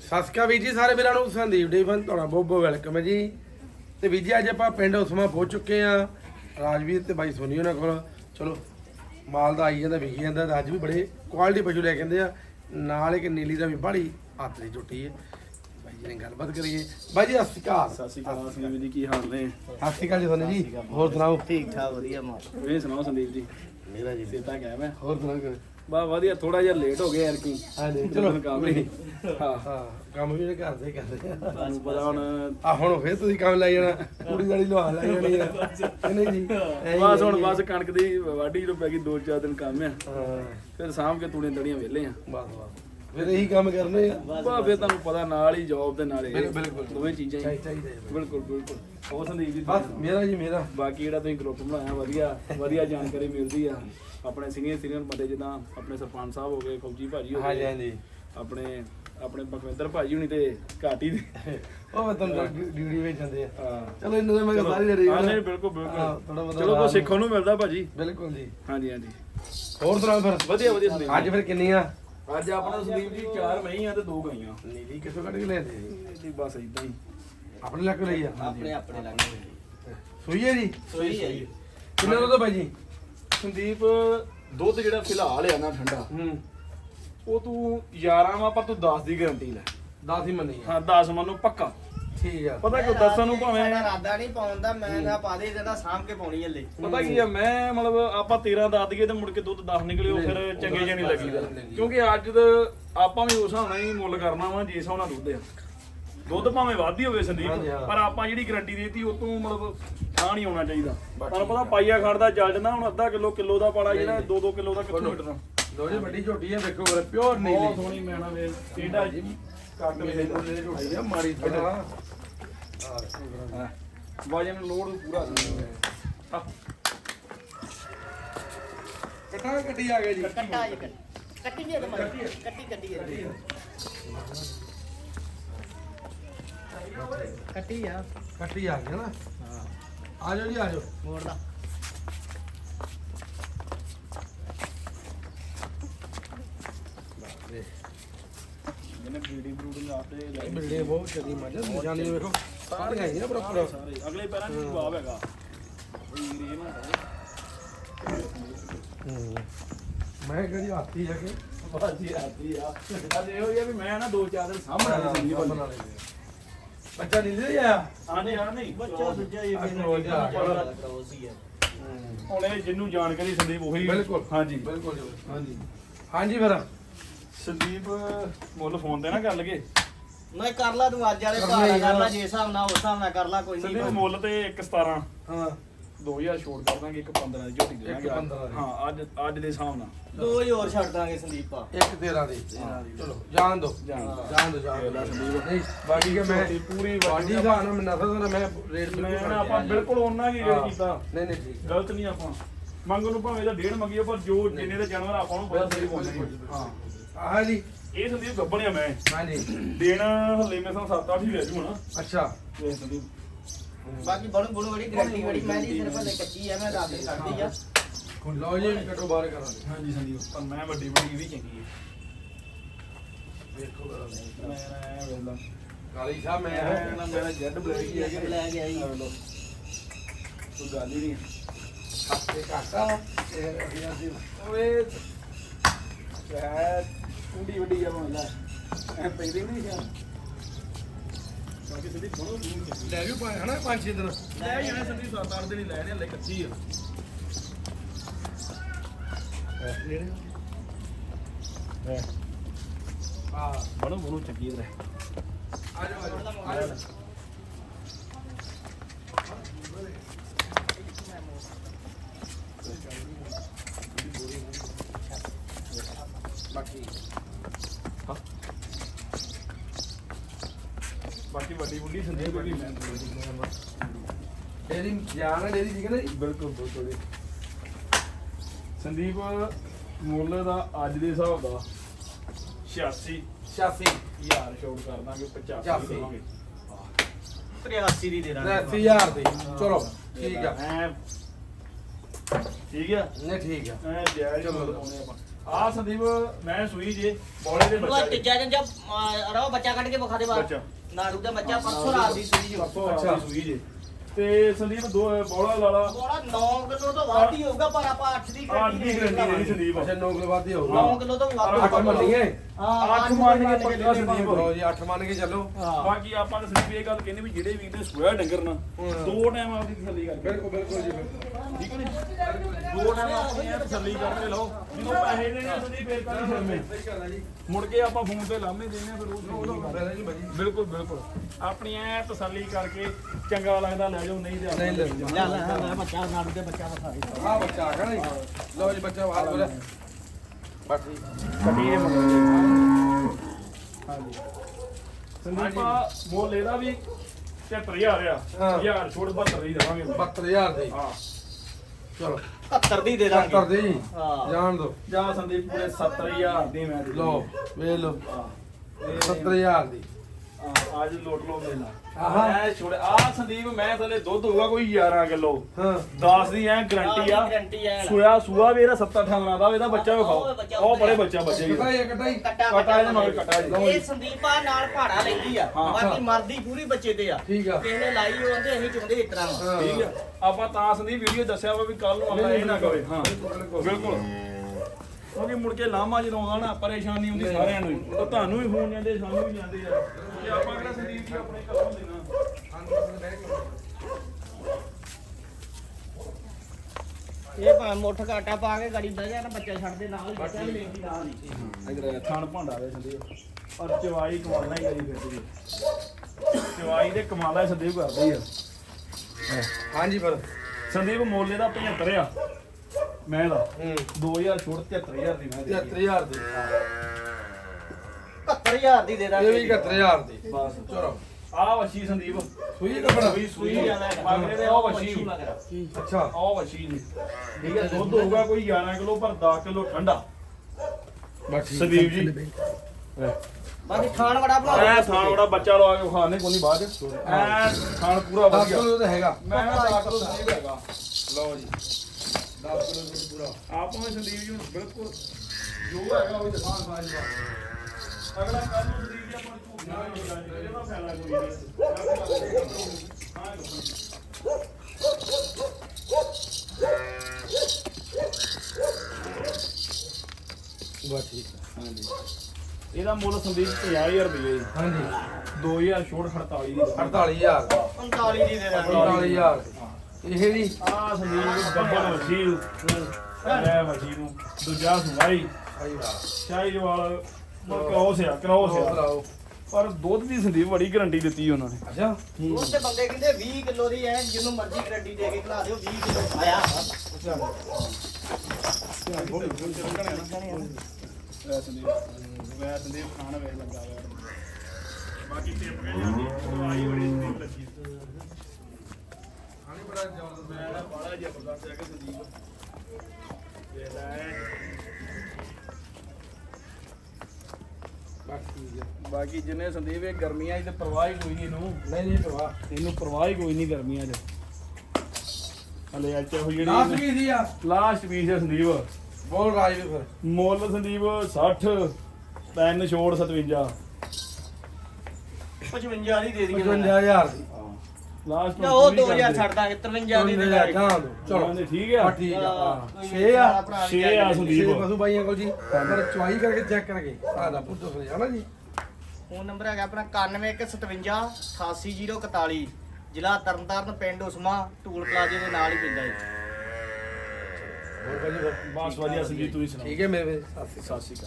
ਸਤਿ ਸ਼੍ਰੀ ਅਕਾਲ ਵੀਰ ਜੀ ਸਾਰੇ ਵੀਰਾਂ ਨੂੰ ਸੰਦੀਪ ਡੀਫਨ ਤੁਹਾਡਾ ਬਹੁਤ ਬਹੁਤ ਵੈਲਕਮ ਹੈ ਜੀ। ਤੇ ਵੀਰ ਜੀ ਅੱਜ ਆਪਾਂ ਪਿੰਡ ਉਸਮਾ ਪਹੁੰਚ ਚੁੱਕੇ ਆ ਰਾਜਵੀਰ ਤੇ ਬਾਈ ਸੋਨੀ ਉਹਨਾਂ ਕੋਲ। ਚਲੋ ਮਾਲ ਦਾ ਆਈ ਜਾਂਦਾ ਵਿਕੀ ਜਾਂਦਾ ਤੇ ਅੱਜ ਵੀ ਬੜੇ ਕੁਆਲਿਟੀ ਪਸ਼ੂ ਲੈ ਕੇ ਆਂਦੇ ਆ। ਨਾਲ ਇੱਕ ਨੀਲੀ ਦਾ ਵੀ ਬੜੀ ਆਤਰੀ ਝੁੱਟੀ ਹੈ। ਬਾਈ ਜੀ ਨੇ ਗੱਲਬਾਤ ਕਰੀਏ ਬਾਈ ਜੀ ਸਤਿ ਸ਼੍ਰੀ ਅਕਾਲ। ਸਤਿ ਸ਼੍ਰੀ ਅਕਾਲ ਸੰਦੀਪ ਜੀ ਕੀ ਹਾਲ ਨੇ? ਸਤਿ ਸ਼੍ਰੀ ਅਕਾਲ ਜੀ ਸੋਨੀ ਜੀ ਹੋਰ ਸੁਣਾਓ? ਠੀਕ ਠਾਕ ਵਧੀਆ ਮਾਲ। ਤੁਸੀਂ ਸੁਣਾਓ ਸੰਦੀਪ ਜੀ। ਮੇਰਾ ਜੀ। ਸੇਤਾ ਕਹਿ ਮੈਂ ਹੋਰ ਸੁਣਾਓ ਬਾ ਵਧੀਆ ਥੋੜਾ ਜਿਹਾ ਲੇਟ ਹੋ ਗਏ ਯਾਰ ਕੀ ਹਾਂ ਜੀ ਚਲੋ। ਕੰਮ ਨਹੀਂ ਹਾਂ ਹਾਂ। ਕੰਮ ਵੀ ਇਹਨੇ ਘਰ ਦੇ ਕਰਦੇ ਆ। ਤੁਹਾਨੂੰ ਪਤਾ ਹੁਣ ਆ ਹੁਣ ਫੇਰ ਤੁਸੀਂ ਕੰਮ ਲੈ ਜਾਣਾ। ਕੁੜੀ ਵਾਲੀ ਲਵਾ ਲੈ ਜਾਣੀ ਆ। ਨਹੀਂ ਜੀ? ਬਸ ਹੁਣ ਬਸ ਕਣਕ ਦੀ ਵਾਢੀ ਜਦੋਂ ਪੈ ਗਈ 2-4 ਦਿਨ ਕੰਮ ਆ। ਹਾਂ। ਫਿਰ ਸਾਂਭ ਕੇ ਤੂੜੀਆਂ ਤੜੀਆਂ ਵਿਹਲੇ ਆ। ਬਸ ਬਸ। ਫਿਰ ਇਹੀ ਕੰਮ ਕਰਨੇ ਆ। ਬਾ ਫਿਰ ਤੁਹਾਨੂੰ ਪਤਾ ਨਾਲ ਹੀ ਜੌਬ ਦੇ ਨਾਲ ਇਹ ਬਿਲਕੁਲ। ਦੋਵੇਂ ਚੀਜ਼ਾਂ ਹੀ। ਚਾਹੀਦਾ ਬਿਲਕੁਲ ਬਿਲਕੁਲ। ਹੋਰ ਸੰਦੀਪ ਜੀ ਬਸ ਮੇਰਾ ਜੀ ਮੇਰਾ। ਬਾਕੀ ਜਿਹੜਾ ਤੁਸੀਂ ਗਰੁੱਪ ਬਣਾਇਆ ਵਧੀਆ ਵਧੀਆ ਜਾਣਕਾਰੀ ਮਿਲਦੀ ਆ। ਆਪਣੇ ਸੀਨੀਅਰ ਸੀਨੀਅਰ ਬੰਦੇ ਜਿੱਦਾਂ ਆਪਣੇ ਸਰਪੰਚ ਸਾਹਿਬ ਹੋ ਗਏ ਫੌਜੀ ਭਾਜੀ ਹੋ ਗਏ ਹਾਂਜੀ। ਆਪਣੇ ਆਪਣੇ ਬਖਵਿੰਦਰ ਭਾਜੀ ਹੁਣੀ ਤੇ ਘਾਟੀ ਦੇ। ਉਹ ਮੈਂ ਤੁਹਾਨੂੰ ਡਿਊਟੀ ਵਿੱਚ ਜਾਂਦੇ ਆ। ਹਾਂ। ਚਲੋ ਇਹਨਾਂ ਦੇ ਮੈਂ ਸਾਰੀ ਜਿਹੜੀ ਹਾਂ ਨਹੀਂ ਬਿਲਕੁਲ ਬਿਲਕੁਲ। ਬਹੁਤਾ ਚਲੋ ਕੋ ਸਿੱਖਣ ਨੂੰ ਮਿਲਦਾ ਭਾਜੀ। ਬਿਲਕੁਲ ਜੀ। ਹਾਂਜੀ ਹਾਂਜੀ। ਹੋਰ ਸੁਣਾਓ ਫਿਰ? ਵਧੀਆ ਵਧੀਆ ਅੱਜ ਫਿਰ ਕਿੰਨੀਆਂ? ਅੱਜ ਆਪਣਾ ਸੰਦੀਪ ਜੀ ਚਾਰ ਮਹੀਆਂ ਤੇ ਦੋ ਗਾਈਆਂ। ਨੀਲੀ ਕਿੱਥੋਂ ਕੱਢ ਕੇ ਲਿਆਂਦੇ ਜੀ? ਜੀ ਬਸ ਇਦਾਂ ਹੀ। ਆਪਣੇ ਲੱਗ ਲਈ ਆ। ਆਪਣੇ ਆਪਣੇ ਲੱਗੇ ਸੂਈ ਹੈ ਜੀ? ਸੋਈ ਹੈ ਜੀ। ਕਿੰਨੇ ਦਾ ਬਾਈ ਜੀ? ਸੰਦੀਪ ਦੁੱਧ ਜਿਹੜਾ ਫਿਲਹਾਲ ਆ ਨਾ ਠੰਡਾ ਹੂੰ। ਉਹ ਤੂੰ 11 ਵਾ ਪਰ ਤੂੰ 10 ਦੀ ਗਾਰੰਟੀ ਲੈ। 10 ਹੀ ਮੰਨੀ ਆ। ਹਾਂ 10 ਮੰਨੂ ਪੱਕਾ। ਠੀਕ ਆ। ਪਤਾ ਕਿ ਦੱਸਣ ਨੂੰ ਭਾਵੇਂ ਸਾਡਾ ਇਰਾਦਾ ਨਹੀਂ ਪਾਉਣ ਦਾ ਮੈਂ ਨਾ ਪਾ ਦੇ ਦੇਣਾ ਸਾਂਭ ਕੇ ਪਾਉਣੀ ਹਲੇ ਪਤਾ ਕੀ ਆ ਮੈਂ ਮਤਲਬ ਆਪਾਂ 13 ਦੱਸ ਦਈਏ ਤੇ ਮੁੜ ਕੇ ਦੁੱਧ 10 ਨਿਕਲੇ ਉਹ ਫਿਰ ਚੰਗੇ ਜਿਹਾ ਨਹੀਂ ਲੱਗੀਦਾ। ਕਿਉਂਕਿ ਅੱਜ ਦਾ ਆਪਾਂ ਵੀ ਉਸ ਹਿਸਾਬ ਨਾਲ ਹੀ ਮੁੱਲ ਕਰਨਾ ਵਾ ਜੇ ਹਿਸਾਬ ਨਾਲ ਦੁੱਧ ਆ। ਦੁੱਧ ਭਾਵੇਂ ਵੱਧ ਹੀ ਹੋਵੇ ਸੰਦੀਪ ਹਾਂ। ਪਰ ਆਪਾਂ ਜਿਹੜੀ ਗਾਰੰਟੀ ਦੇਤੀ ਉਹ ਤੋਂ ਮਤਲਬ ਥਾਂ ਨਹੀਂ ਆਉਣਾ ਚਾਹੀਦਾ। ਤੁਹਾਨੂੰ ਪਤਾ ਪਾਈਆ ਖੜਦਾ ਚੱਲ ਜਾਂਦਾ ਹੁਣ ਅੱਧਾ ਕਿਲੋ ਕਿਲੋ ਦਾ ਪਾੜਾ ਜਿਹੜਾ 2-2 ਕਿਲੋ ਦਾ ਕਿੱਥੋਂ ਮਿਟਣਾ ਲੋ ਜੀ ਵੱਡੀ ਝੋਟੀ ਹੈ ਵੇਖੋ ਪਿਓਰ ਨੀਲੀ। ਬਹੁਤ ਸੋਹਣੀ ਮੈਣਾ ਵੇ ਕਿਹੜਾ ਜੀ ਕੱਟ ਮੇਰੇ ਵੇ ਕੋਲ ਜਿਹੜੀ ਝੋਟੀ। ਆ ਮਾੜੀ ਥੋੜਾ ਵਜਨ ਲੋਡ ਪੂਰਾ ਕਟਾ ਕੱਟੀ ਆ ਗਏ ਜੀ? ਕੱਟਾ ਜੀ। ਕੱਟੀ ਜੇ ਤਾਂ ਕੱਟੀ ਕੱਟੀ ਕੱਟੀ ਹੈ ਕੱਟੀ ਆ। ਕੱਟੀ ਆ ਗਈ ਨਾ? ਆ ਜਾਓ ਜੀ ਆ ਜਾਓ। ਮੋੜ ਦਾ। ਇਹਨੇ ਬਰੀਡਿੰਗ ਬਰੂਡਿੰਗ ਆਪੇ ਲਾਈ ਬਿਲਡੇ ਬਹੁਤ ਚੰਗੀ ਮੱਝ ਹੈ ਜਾਨੀ ਵੇਖੋ। ਸਾਰੀਆਂ ਆਈਆਂ ਪ੍ਰੋਪਰ ਸਾਰੇ ਅਗਲੇ ਪੈਰਾਂ 'ਚ ਜਵਾਬ ਹੈਗਾ। ਕੋਈ ਰੇ ਨਾ ਕਰੇ ਮੈਂ ਕਿਹੜੀ ਹਾਥੀ ਆ ਕੇ? ਬਾਜੀ ਆਦੀ ਆ। ਅੱਜ ਇਹੋ ਹੀ ਆ ਵੀ ਮੈਂ ਨਾ ਦੋ ਚਾਰ ਦਿਨ ਸਾਹਮਣੇ ਨਹੀਂ ਸੰਦੀ ਬਣਾ ਬੰਦੀ ਲੈਂਦੇ ਆ। ਬੱਚਾ ਨਹੀਂ ਲਿਆ ਯਾ ਆਨੇ ਆ ਨਹੀਂ। ਬੱਚਾ ਦੂਜਾ ਇਹ ਅੱਠ ਨੌ ਹਜ਼ਾਰ। ਕ੍ਰੋਸ ਹੀ ਹੈ। ਹੁਣ ਇਹ ਜਿੰਨੂੰ ਜਾਣਕਾਰੀ ਸੰਦੀਪ ਉਹੀ ਬਿਲਕੁਲ। ਹਾਂਜੀ। ਬਿਲਕੁਲ ਜੀ। ਹਾਂਜੀ। ਹਾਂਜੀ ਫਿਰ। ਸੰਦੀਪ ਮੁੱਲ ਫੋਨ ਤੇ ਨਾ ਕਰ ਲਗੇ ਮੈਂ ਕਰ ਲਾ ਤੂੰ ਅੱਜ ਵਾਲੇ ਕਰਨਾ ਭਾਅ ਹੀ ਦਾ ਕਰ ਆ। ਲਾ ਜੇ ਹਿਸਾਬ ਨਾਲ ਉਸ ਹਿਸਾਬ ਨਾਲ ਕਰ ਲਾ ਕੋਈ ਸੰਦੀਪ ਨਹੀਂ ਮੁੱਲ ਤੇ 117 ਹਾਂ। 2000 ਛੋੜ ਕਰ ਦਾਂਗੇ 115 ਦੀ ਝੋਟੀ ਦੇ ਦਾਂਗੇ। ਇੱਕ ਪੰਦਰਾਂ ਦੀ। ਹਾਂ ਅੱਜ ਅੱਜ ਦੇ ਹਿਸਾਬ ਨਾਲ। ਦੋ ਹੀ ਹੋਰ ਛੱਡ ਦਾਂਗੇ ਸੰਦੀਪ ਆ। ਇੱਕ 13 ਦੀ। ਚਲੋ ਜਾਣ ਦੋ। ਜਾਣ ਦਿਓ। ਜਾਣ ਦੋ ਜਾਣ ਇਹ ਲੈ ਦੋ ਸੰਦੀਪ। ਨਹੀਂ ਬਾਕੀ ਕਿ ਮੈਂ ਝੋਟੀ ਪੂਰੀ ਬਾਡੀ ਦਾ ਨਾ ਮੈਂ ਨਸਲ ਦਾ ਮੈਂ ਰੇਟ ਮੈਂ ਨਾ ਆਪਾਂ ਬਿਲਕੁਲ ਉਹਨਾਂ ਹੀ ਰੇਟ ਕੀਤਾ। ਨਹੀਂ ਨਹੀਂ ਠੀਕ ਗਲਤ ਨਹੀਂ ਆਪਾਂ। ਮੰਗਣ ਨੂੰ ਭਾਵੇਂ ਇਹਦਾ ਡੇਢ ਮੰਗੀਏ ਪਰ ਜੋ ਜਿੰਨੇ ਦੇ ਜਾਨਵਰ ਆਪਾਂ ਨੂੰ ਪਤਾ ਸਹੀ ਪਾਉਂਦੇ ਹਾਂ। ਆਹ ਜੀ। ਇਹ ਸੰਦੀਪ ਗੱਬਣਿਆ ਮੈਂ। ਹਾਂਜੀ। ਦੇਣ ਹਲੇ ਮੇਰੇ ਸਾਹ 7-8 ਹੀ ਰਹਿ ਜੂ ਹਣਾ। ਅੱਛਾ। ਇਹ ਸੰਦੀਪ। ਬਾਕੀ ਬੜੂ ਬੜੂ ਬੜੀ ਗਰੰਟੀ ਬੜੀ। ਮੈਂ ਨਹੀਂ ਸਿਰਫ ਹਲੇ ਕੱਚੀ ਆ ਮੈਂ ਰਾਤ ਦੀ ਕੱਢਦੀ ਆ। ਲਓ ਜੀ ਕਟੋ ਬਾਹਰ ਕਰਾਂਗੇ। ਹਾਂਜੀ ਸੰਦੀਪ ਪਰ ਮੈਂ ਵੱਡੀ ਵੱਡੀ ਵੀ ਚੰਗੀ ਹੈ ਵੇਖੋ ਕਰਾਂਗੇ ਮੈਂ ਨਾ ਵੇਲਾ ਕਾਲੀ ਸਾਹਿਬ ਮੈਂ ਮੈਂ ਮੇਰਾ ਜੈਡ ਬਲੈਕ ਹੀ ਹੈ ਕਿ ਲੈ ਗਿਆ ਜੀ। ਆਹ ਲਓ। ਕੋਈ ਗੱਲ ਹੀ ਨਹੀਂ ਹੱਥੇ ਘਾਟਾ ਇਹ ਅਸੀਂ ਅਸੀਂ ਓਏ ਸ਼ਾਇਦ ਕੁੰਡੀ ਵੱਡੀ ਆ ਬਣ ਲੈ। ਐ ਪੈਂਦੇ ਨਹੀਂ ਸ਼ਾਇਦ ਬਾਕੀ ਦੂਰ ਹੈ ਲੈ ਵੀ ਪਾਏ ਹਨਾ ਪੰਜ ਛੇ ਦਿਨ। ਲੈ ਜਾਣਾ ਸੰਦੀਪ 7-8 ਦਿਨ ਹੀ ਲੈਣੇ ਹਲੇ ਕੱਚੀ ਆ। ਨੇੜੇ ਆ ਬੜੋ ਬੜੋ ਚੰਗੀ ਹੈ ਆ ਜਾਓ ਆ ਜਾਓ, ਆ ਜਾਓ ਬਾਕੀ ਬਾਕੀ ਵੱਡੀ ਬੁੱਢੀ ਸੰਦੀਪ ਵੱਡੀ ਮੈਂ ਡੇਰੀ ਜਾਨ ਹੈ ਡੇਰੀ ਠੀਕ ਹੈ ਨਾ ਜੀ? ਬਿਲਕੁਲ ਬਿਲਕੁਲ ਜੀ। ਸੰਦੀਪ ਮੁੱਲ ਦਾ ਅੱਜ ਦੇ ਹਿਸਾਬ ਦਾ 86 86 ਹਜ਼ਾਰ ਛੋੜ ਕਰ ਦਾਂਗੇ 85 85 ਦੇਵਾਂਗੇ। 83 ਦੀ ਦੇ ਦਾਂਗੇ। 80000 ਦੀ। ਚਲੋ ਠੀਕ ਆ। ਐ ਠੀਕ ਆ? ਨਹੀਂ ਠੀਕ ਆ। ਐ ਜਾਇਜ਼ ਆਪਾਂ। ਆ ਸੰਦੀਪ ਮੈਂ ਸੂਈ ਜੇ ਬੋਲੇ ਦੇ ਬੱਚਾ ਤੀਜਾ ਜਦ ਅਰੋ ਬੱਚਾ ਕੱਢ ਕੇ ਵਿਖਾ ਦੇ ਬਾਹਰ। ਬੱਚਾ। ਨਾੜੂ ਦਾ ਬੱਚਾ ਪਰਸੋਂ ਰਾਤ ਦੀ ਸੂਈ ਜੋ ਪਰਸੋਂ ਅੱਛਾ। ਸੂਈ ਜੇ ਤੇ ਸੰਦੀਪ ਦੋ ਬੋਲਾ ਲਾਲਾ ਬੋੜਾ 9 ਕਿਲੋ ਤੋਂ ਵੱਧ ਹੀ ਹੋਊਗਾ ਪਰ ਆਪਾਂ 8 ਦੀ ਆਹ ਦੀ ਗਰੰਟੀ ਦੇਣੀ ਸੰਦੀਪ। ਅੱਛਾ 9 ਕਿਲੋ ਵੱਧ ਹੀ ਹੋਊਗਾ। 9 ਕਿਲੋ ਤੋਂ ਵੱਧ ਅੱਠ ਮੰਨੀਏ ਹਾਂ ਅੱਠ ਮੰਨ ਕੇ ਪੱਕਾ ਸੰਦੀਪ ਲਓ ਜੀ 8 ਮੰਨ ਕੇ ਚੱਲੋ। ਬਾਕੀ ਆਪਾਂ ਤਾਂ ਸੰਦੀਪ ਇਹ ਗੱਲ ਕਹਿੰਦੇ ਵੀ ਜਿਹੜੇ ਵੀਰ ਨੇ ਸੋਇਆ ਡੰਗਰ ਨਾ। ਦੋ ਟਾਈਮ ਆਪਦੀ ਤਸੱਲੀ ਕਰਕੇ। ਬਿਲਕੁਲ ਬਿਲਕੁਲ ਜੀ ਬਿਲਕੁਲ। ਠੀਕ ਹੈ ਨੀ ਦੋ ਟਾਈਮ ਆਪਣੀ ਇਹ ਤਸੱਲੀ ਕਰਕੇ ਲਓ। ਜਦੋਂ ਪੈਸੇ ਦੇਣੇ ਆ ਸੰਦੀਪ ਫੇਰ ਤਾਂ ਨਹੀਂ ਸ਼ਰਮੇ ਸਹੀ ਗੱਲ ਹੈ ਜੀ। ਮੁੜ ਕੇ ਆਪਾਂ ਫੋਨ ਤੇ ਲਾਮੇ ਦੇਣੇ ਫਿਰ ਉਹ ਬਿਲਕੁਲ ਬਿਲਕੁਲ। ਆਪਣੀ ਐ ਤਸੱਲੀ ਕਰਕੇ ਚੰਗਾ ਲੱਗਦਾ ਲੈ ਜਾਓ ਨਹੀਂ ਤੇ ਨਹੀਂ ਲੈ ਲੈ ਲੈ ਲੈ ਬੱਚਾ ਨਾੜੂ ਦੇ ਬੱਚਾ ਵਿਖਾ ਦੇ ਆ ਬੱਚਾ ਆ ਗਿਆ ਨਾ ਜੀ ਲਓ ਜੀ ਬੱਚਾ ਬਾਹਰ ਬੋਲੇ ਬਸ ਠੀਕ ਕਟੀਏ ਮੰਗਦੇ ਹਾਂਜੀ ਸੰਦੀਪਾ ਮੋਲ ਇਹਦਾ ਵੀ 73000 ਆ ਹਾਂ। ਯਾਰ ਛੋੜ 72 ਹੀ ਦੇਵਾਂਗੇ। 72000 ਦੀ। ਹਾਂ। ਚਲੋ। 71 ਦੀ ਦੇ ਦਾਂਗੇ। 70 ਦੀ। ਹਾਂ। ਜਾਣ ਦੋ। ਜਾਂ ਸੰਦੀਪ ਪੂਰੇ 70000 ਦੇ ਮੈਂ ਦੇ ਲਓ ਵੇਖ ਲਓ। ਹਾਂ। 70000 ਦੀ। ਹਾਂ, ਅੱਜ ਲੋਟ ਲੋ ਮੇਲਾ। ਆਹਾ। ਐ ਛੋੜ ਆ ਸੰਦੀਪ ਮੈਂ ਥਲੇ ਦੁੱਧ ਹੋਊਗਾ ਕੋਈ 11 ਕਿਲੋ। ਹਾਂ। 10 ਦੀ ਐ ਗਰੰਟੀ ਆ। ਗਰੰਟੀ ਆ ਸੂਆ ਸੂਆ ਵੀ ਇਹਦਾ 70 18 ਦਾ ਇਹਦਾ ਬੱਚਾ ਉਹ ਵਿਖਾਓ ਬੱਚਾ ਉਹ ਬੜੇ ਬੱਚਾ ਬੱਚੇ ਕਟਾ ਹੀ ਆ, ਕਟਾ ਕੱਟਾ ਇਹਦੇ ਮਗਰ ਕੱਟਾ ਜੀ। ਇਹ ਸੰਦੀਪਾ ਨਾਲ ਭਾੜਾ ਲੈਂਦੀ ਆ। ਹਾਂ। ਬਾਕੀ ਮਰਦੀ ਪੂਰੀ ਬੱਚੇ ਤੇ ਆ। ਠੀਕ ਆ। ਕਿਸੇ ਨੇ ਲਾਈ ਹੋਉਂਦੇ ਅਸੀਂ ਚਾਹੁੰਦੇ ਇਸ ਤਰ੍ਹਾਂ ਵਾ। ਹਾਂ। ਠੀਕ ਆ। ਆਪਾਂ ਤਾਂ ਸੰਦੀਪ ਵੀਡੀਓ ਦੱਸਿਆ ਵਾ ਵੀ ਕੱਲ ਨੂੰ ਆਪਾਂ ਇਹ ਨਾ ਕਵੇ ਹਾਂ। ਬਿਲਕੁਲ। ਕਿਉਂਕਿ ਮੁੜ ਕੇ ਲਾਮਾ ਜਦੋਂ ਆਉਂਦਾ ਨਾ ਪਰੇਸ਼ਾਨੀ ਹੁੰਦੀ ਸਾਰਿਆਂ ਨੂੰ ਹੀ। ਉਹ ਤੁਹਾਨੂੰ ਵੀ ਫੋਨ ਜਾਂਦੇ ਸਾਨੂੰ ਵੀ ਜਾਂਦੇ ਆ। ਤੇ ਆਪਾਂ ਕਿਹੜਾ ਸੰਦੀਪ ਜੀ ਆਪਣੇ ਘਰੋਂ ਦੇਣਾ ਇਹ ਭਾਵੇਂ ਮੁੱਠ ਘਾਟਾ ਪਾ ਕੇ ਗਾੜੀ ਬਹਿ ਜਾ ਨਾ ਬੱਚਾ ਛੱਡ ਦੇ ਨਾਲ ਹੀ ਬੱਚਾ ਵੀ ਲੈਂਦੀ ਨਾਲ ਹੀ। ਇਧਰ ਥਣ ਭਾਂਡਾ ਦੇ ਸੰਦੀਪ। ਪਰ ਚਵਾਈ ਕਮਾਲਾਂ ਹੀ ਕਰੀ ਫਿਰਦੀ ਆ। ਚਵਾਈ ਦੇ ਕਮਾਲਾਂ ਹੀ ਸੰਦੀਪ ਕਰਦੀ ਆ। ਹਾਂਜੀ ਫਿਰ ਸੰਦੀਪ ਮੋਲੇ ਦਾ 75 ਆ। ਮੈਂ ਦਾ ਹੂੰ 2000 ਛੋੜ 73000 ਦੀ ਮੈਂ ਦੇ ਦਿੱਤੀ। 73000 ਦੀ 71000 ਦੀ ਦੇ ਇਹ ਦਾਂਗੇ ਵੀ 71000 ਦੀ ਬਸ ਚਲੋ ਆ ਵਸ਼ੀ ਸੰਦੀਪ ਸੂਈ ਕੱਪੜਾ ਸੂਈ ਸੂਈ ਮਗਰੇ ਦੇ ਉਹ ਵਸ਼ੀ ਅੱਛਾ ਉਹ ਵਸ਼ੀ ਜੀ ਠੀਕ ਹੈ ਦੁੱਧ ਹੋਊਗਾ ਕੋਈ 11 ਕਿਲੋ ਪਰ 10 ਕਿਲੋ ਠੰਡਾ ਬਸ ਠੀਕ ਸੰਦੀਪ ਜੀ ਬਾਕੀ ਖਾਣ ਬੜਾ ਬਣਾ ਐ ਥਾਣ ਬੜਾ ਬੱਚਾ ਲਵਾ ਕੇ ਖਾਣੇ ਕੋਈ ਨਹੀਂ ਬਾਅਦ ਐ ਥਾਣ ਪੂਰਾ 10 ਵਧੀਆ ਕਿਲੋ ਤਾਂ ਹੈਗਾ ਮੈਂ 10 ਕਿਲੋ ਸੰਦੀਪ ਹੈਗਾ ਲਓ ਜੀ 10 ਕਿਲੋ ਦੁੱਧ ਪੂਰਾ ਆਪਾਂ ਸੰਦੀਪ ਜੀ ਨੂੰ ਬਿਲਕੁਲ ਜੋ ਹੈਗਾ ਉਹ ਦਿਖਾਣ ਸਾਜ ਦਾ ਅਗਲਾ ਕੱਲ ਨੂੰ ਸੰਦੀਪ ਜੀ ਆਪਾਂ ਨੂੰ ਝੂਠ ਨਾ ਬੋਲਾਂਗੇ ਇਹਦਾ ਫਾਇਦਾ ਕੋਈ ਨਹੀਂ। ਹਾਂ ਬਸ ਠੀਕ ਹਾਂਜੀ। ਇਹਦਾ ਮੁੱਲ ਸੰਦੀਪ 50000 ਰੁਪਏ ਜੀ। ਹਾਂਜੀ। 2000 ਛੋੜ 48 ਦੀ 48000 45 ਦੀ ਦੇ ਦਾਂਗੇ। 48000 ਇਹ ਜੀ ਆ ਸੰਦੀਪ ਗੱਬਰ ਵਸੀ ਲੈ ਵਸੀ ਨੂੰ। ਦੂਜਾ ਸੁਵਾਈ ਆਈ ਸ਼ਾਹੀ ਵਾਲ ਕ੍ਰੋਸ ਆ ਕ੍ਰੋਸ ਆ ਪਰ ਦੁੱਧ ਦੀ ਸੰਦੀਪ ਬੜੀ ਗਾਰੰਟੀ ਦਿੱਤੀ ਉਹਨਾਂ ਨੇ। ਅੱਛਾ। ਉਸ ਤੇ ਬੰਦੇ ਕਹਿੰਦੇ 20 ਕਿਲੋ ਦੀ ਐ ਜਿਹਨੂੰ ਮਰਜ਼ੀ ਗਰੰਟੀ ਦੇ ਕੇ ਖਿਲਾ ਦਿਓ 20 ਕਿਲੋ ਆਇਆ ਵੈ ਸੰਦੀਪ ਵੈ ਸੰਦੀਪ ਖਾਣ ਵੇਖ ਲੱਗਾ ਵੇ। ਬਾਕੀ ਟਿਪ ਜਾਂਦੀ ਦਵਾਈ ਬੜੀ ਸੰਦੀਪ ਲੱਗੀ। ਬੜਾ ਜ਼ਬਰਦਸਤ ਮੈਂ ਨਾ ਬੜਾ ਜ਼ਬਰਦਸਤ ਹੈ ਕਿ ਸੰਦੀਪ। ਇਹ ਲੈ। ਬਸ ਠੀਕ ਹੈ ਬਾਕੀ ਜਿੰਨੇ ਸੰਦੀਪ ਇਹ ਗਰਮੀਆਂ 'ਚ ਤੇ ਪਰਵਾਹ ਹੀ ਕੋਈ ਨਹੀਂ ਇਹਨੂੰ। ਨਹੀਂ ਨਹੀਂ ਭਰਾ ਇਹਨੂੰ ਪਰਵਾਹ ਹੀ ਕੋਈ ਨਹੀਂ ਗਰਮੀਆਂ 'ਚ। ਹਲੇ ਅੱਜ ਹੋਈ ਲਾਸਟ ਜਿਹੜੀ ਵੀ ਸੀ ਆ। ਲਾਸਟ ਪੀਸ ਹੈ ਸੰਦੀਪ। ਬੋਲ ਰਾਜ ਵੀ ਫਿਰ। ਮੁੱਲ ਸੰਦੀਪ 60 ਪੈਨ ਛੋੜ 57 55 ਦੀ ਦੇ ਦਈਏ। 55000 ਦੀ। ਲਾਸਟ ਤਾਂ ਉਹ 2000 ਛੱਡ ਦਾਂਗੇ 53 ਦੀ ਦੇ ਦਾਂਗੇ ਚਲੋ। ਚਲੋ ਠੀਕ ਆ? ਹਾਂ, ਠੀਕ ਆ 6 ਆ? ਛੇ ਆ ਜਾਏਗਾ। ਸੰਦੀਪ। ਛੇ ਪਸ਼ੂ ਬਾਈਆਂ ਕੋਲ ਜੀ। ਪਰ ਚੁਆਈ ਕਰਕੇ ਚੈੱਕ ਕਰਕੇ ਆ ਦਾ ਪੁੱਤ ਸੁਣਿਆ ਹਨਾ ਜੀ। ਫੋਨ ਨੰਬਰ ਹੈਗਾ ਆਪਣਾ 9157 88041 ਜ਼ਿਲ੍ਹਾ ਤਰਨਤਾਰਨ ਪਿੰਡ ਉਸਮਾ ਟੂਲ ਪਲਾਜ਼ੇ ਦੇ ਨਾਲ ਹੀ ਪੈਂਦਾ ਹੈ ਹੋਰ ਫਿਰ ਬਸ ਵਧੀਆ ਸੰਦੀਪ ਤੁਸੀਂ ਸੁਣਾਓ। ਠੀਕ ਹੈ ਮੇਰੇ ਵੀਰ, ਸਤਿ ਸ਼੍ਰੀ ਅਕਾਲ। ਸਤਿ ਸ਼੍ਰੀ ਅਕਾਲ।